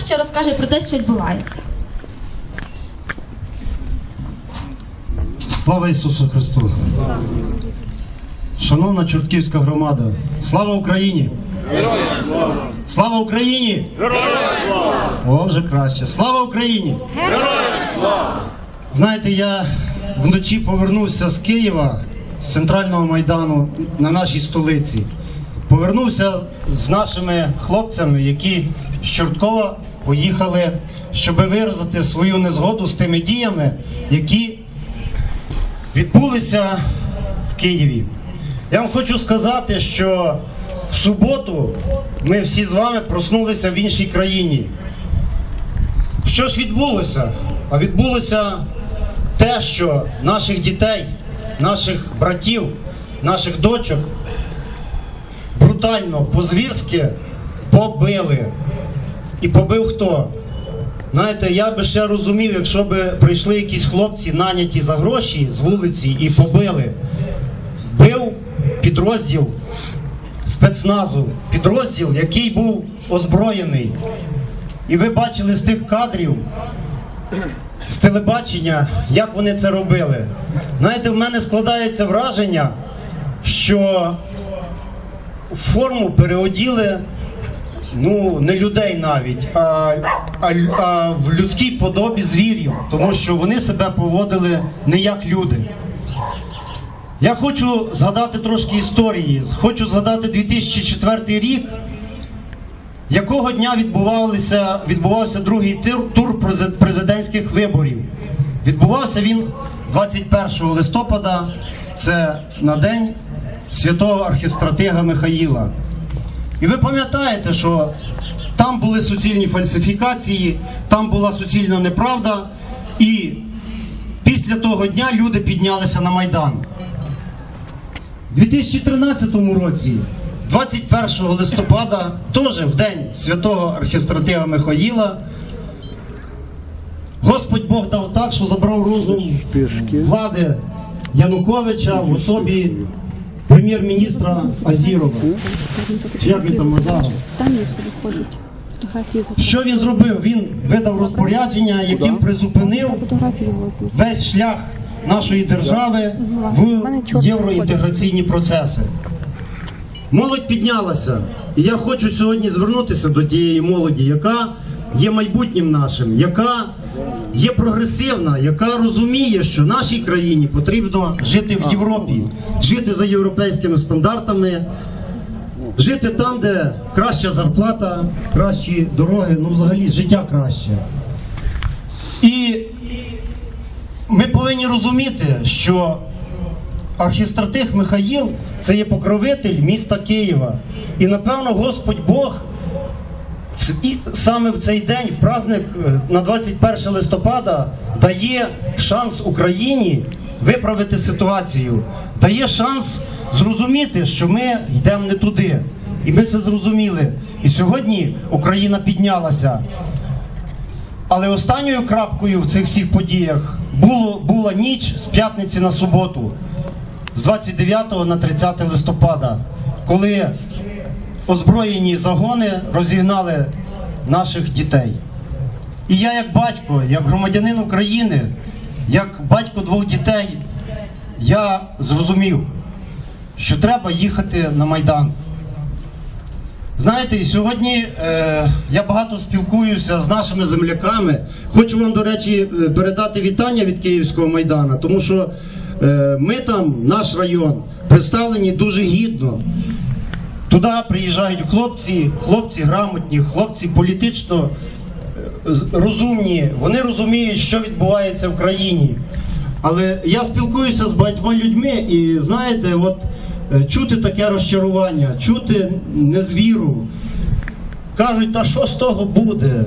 краще розкаже про те, що відбувається. Слава Ісусу Христу! Шановна Чортківська громада, слава Україні! Героям слава! Слава Україні! Героям слава! О, вже краще. Слава Україні! Героям слава! Знаєте, я вночі повернувся з Києва, з центрального майдану на нашій столиці. Повернувся з нашими хлопцями, які з Чорткова поїхали, щоб виразити свою незгоду з тими діями, які відбулися в Києві. Я вам хочу сказати, що в суботу ми всі з вами проснулися в іншій країні. Що ж відбулося? А відбулося те, що наших дітей, наших братів, наших дочок брутально, по-звірськи побили. І побив хто? Знаєте, я би ще розумів, якщо б прийшли якісь хлопці, наняті за гроші з вулиці і побили. Бив підрозділ спецназу, підрозділ, який був озброєний. І ви бачили з тих кадрів, з телебачення, як вони це робили. Знаєте, в мене складається враження, що форму переоділи ну не людей навіть, а, а, а в людській подобі звірів, тому що вони себе поводили не як люди. Я хочу згадати трошки історії. Хочу згадати 2004 рік, якого дня відбувався, відбувався другий тур, президентських виборів. Відбувався він 21 листопада, це на день святого архістратига Михаїла. І ви пам'ятаєте, що там були суцільні фальсифікації, там була суцільна неправда, і після того дня люди піднялися на Майдан. У 2013 році, 21 листопада, теж в день святого архістратига Михаїла, Господь Бог дав так, що забрав розум влади Януковича в особі прем'єр-міністра Азірова. Як він там за Що він зробив? Він видав розпорядження, яким призупинив весь шлях нашої держави в євроінтеграційні процеси. Молодь піднялася. І я хочу сьогодні звернутися до тієї молоді, яка є майбутнім нашим, яка є прогресивна, яка розуміє, що нашій країні потрібно жити в Європі, жити за європейськими стандартами, жити там, де краща зарплата, кращі дороги, ну взагалі життя краще. І ми повинні розуміти, що архістратих Михаїл це є покровитель міста Києва. І напевно Господь Бог і саме в цей день, в праздник е, на 21 листопада, дає шанс Україні виправити ситуацію, дає шанс зрозуміти, що ми йдемо не туди. І ми це зрозуміли. І сьогодні Україна піднялася. Але останньою крапкою в цих всіх подіях було, була ніч з п'ятниці на суботу, з 29 на 30 листопада, коли озброєні загони розігнали наших дітей. І я, як батько, як громадянин України, як батько двох дітей, я зрозумів, що треба їхати на Майдан. Знаєте, сьогодні е, я багато спілкуюся з нашими земляками. Хочу вам, до речі, е, передати вітання від Київського майдану, тому що е, ми там, наш район, представлені дуже гідно. Туди приїжджають хлопці, хлопці грамотні, хлопці політично е, розумні. Вони розуміють, що відбувається в країні. Але я спілкуюся з багатьма людьми, і знаєте, от е, чути таке розчарування, чути незвіру. Кажуть, та що з того буде?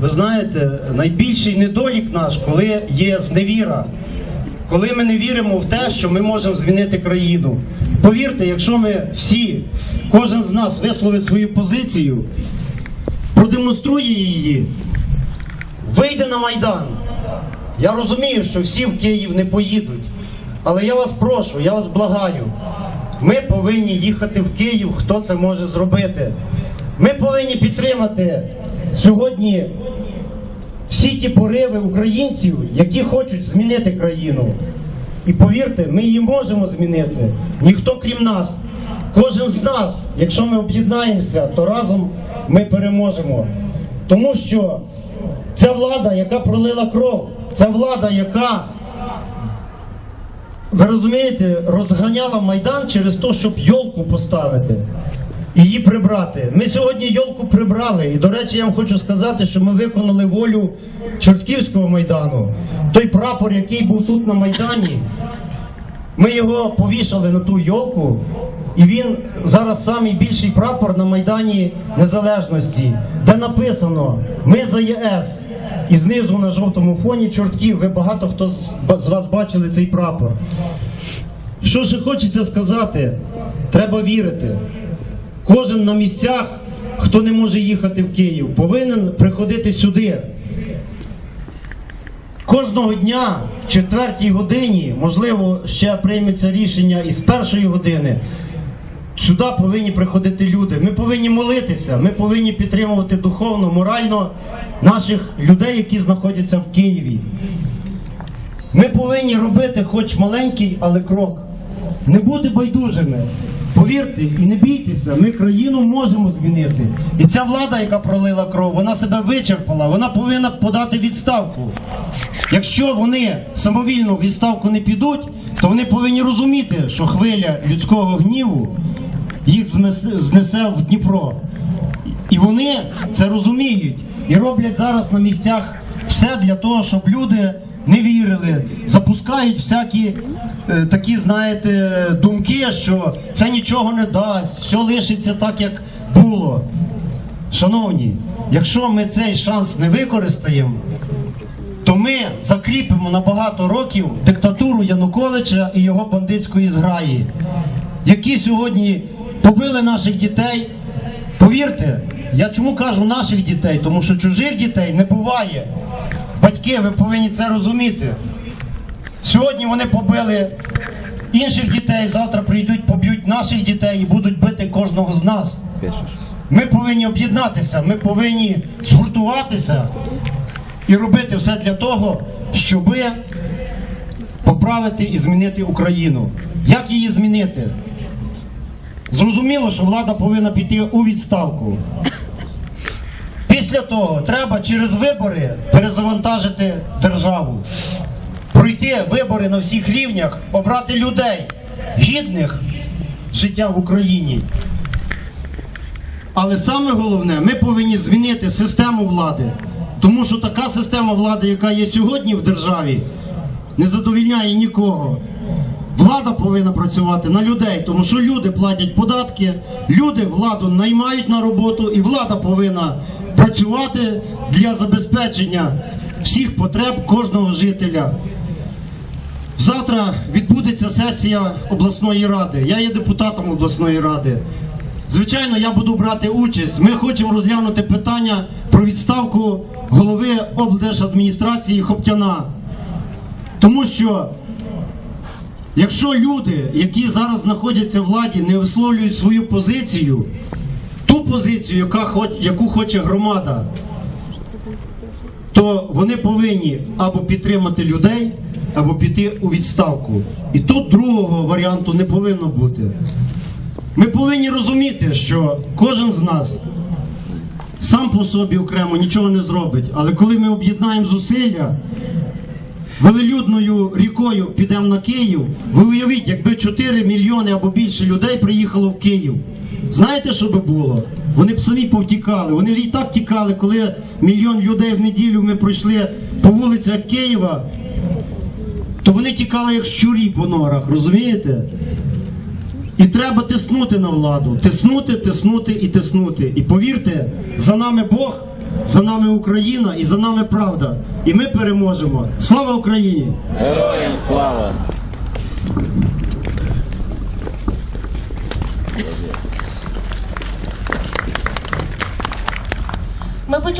Ви знаєте, найбільший недолік наш, коли є зневіра, коли ми не віримо в те, що ми можемо змінити країну. Повірте, якщо ми всі, кожен з нас висловить свою позицію, продемонструє її, вийде на Майдан. Я розумію, що всі в Київ не поїдуть. Але я вас прошу, я вас благаю. Ми повинні їхати в Київ, хто це може зробити. Ми повинні підтримати сьогодні всі ті пориви українців, які хочуть змінити країну. І повірте, ми її можемо змінити. Ніхто крім нас. Кожен з нас, якщо ми об'єднаємося, то разом ми переможемо. Тому що ця влада, яка пролила кров, ця влада, яка, ви розумієте, розганяла Майдан через те, щоб йолку поставити її прибрати. Ми сьогодні йолку прибрали. І, до речі, я вам хочу сказати, що ми виконали волю Чортківського майдану. Той прапор, який був тут на Майдані, ми його повішали на ту йолку, і він зараз самий більший прапор на Майдані Незалежності, де написано Ми за ЄС. І знизу на жовтому фоні чортків. Ви багато хто з- вас бачили цей прапор. Що ще хочеться сказати? Треба вірити. Кожен на місцях, хто не може їхати в Київ, повинен приходити сюди. Кожного дня в четвертій годині, можливо, ще прийметься рішення і з першої години. Сюди повинні приходити люди. Ми повинні молитися, ми повинні підтримувати духовно, морально наших людей, які знаходяться в Києві. Ми повинні робити хоч маленький, але крок. Не бути байдужими. Повірте і не бійтеся, ми країну можемо змінити. І ця влада, яка пролила кров, вона себе вичерпала, вона повинна подати відставку. Якщо вони самовільно в відставку не підуть, то вони повинні розуміти, що хвиля людського гніву їх знесе- в Дніпро. І вони це розуміють і роблять зараз на місцях все для того, щоб люди не вірили, запускають всякі е, такі, знаєте, думки, що це нічого не дасть, все лишиться так, як було. Шановні, якщо ми цей шанс не використаємо, то ми закріпимо на багато років диктатуру Януковича і його бандитської зграї, які сьогодні побили наших дітей. Повірте, я чому кажу наших дітей, тому що чужих дітей не буває. Батьки, ви повинні це розуміти. Сьогодні вони побили інших дітей, завтра прийдуть, поб'ють наших дітей і будуть бити кожного з нас. Ми повинні об'єднатися, ми повинні згуртуватися і робити все для того, щоб поправити і змінити Україну. Як її змінити? Зрозуміло, що влада повинна піти у відставку. Після того треба через вибори перезавантажити державу, пройти вибори на всіх рівнях, обрати людей гідних життя в Україні. Але саме головне, ми повинні змінити систему влади. Тому що така система влади, яка є сьогодні в державі, не задовільняє нікого. Влада повинна працювати на людей, тому що люди платять податки, люди владу наймають на роботу, і влада повинна працювати для забезпечення всіх потреб кожного жителя. Завтра відбудеться сесія обласної ради. Я є депутатом обласної ради. Звичайно, я буду брати участь. Ми хочемо розглянути питання про відставку голови облдержадміністрації Хоптяна. Тому що якщо люди, які зараз знаходяться в владі, не висловлюють свою позицію, ту позицію, яка хоч, яку хоче громада, то вони повинні або підтримати людей, або піти у відставку. І тут другого варіанту не повинно бути. Ми повинні розуміти, що кожен з нас сам по собі окремо нічого не зробить. Але коли ми об'єднаємо зусилля, велелюдною рікою підемо на Київ, ви уявіть, якби 4 мільйони або більше людей приїхало в Київ. Знаєте, що би було? Вони б самі повтікали. Вони і так тікали, коли мільйон людей в неділю ми пройшли по вулицях Києва, то вони тікали як щурі по норах, розумієте? І треба тиснути на владу. Тиснути, тиснути і тиснути. І повірте, за нами Бог, за нами Україна і за нами правда. І ми переможемо. Слава Україні! Героям слава! Ми почули.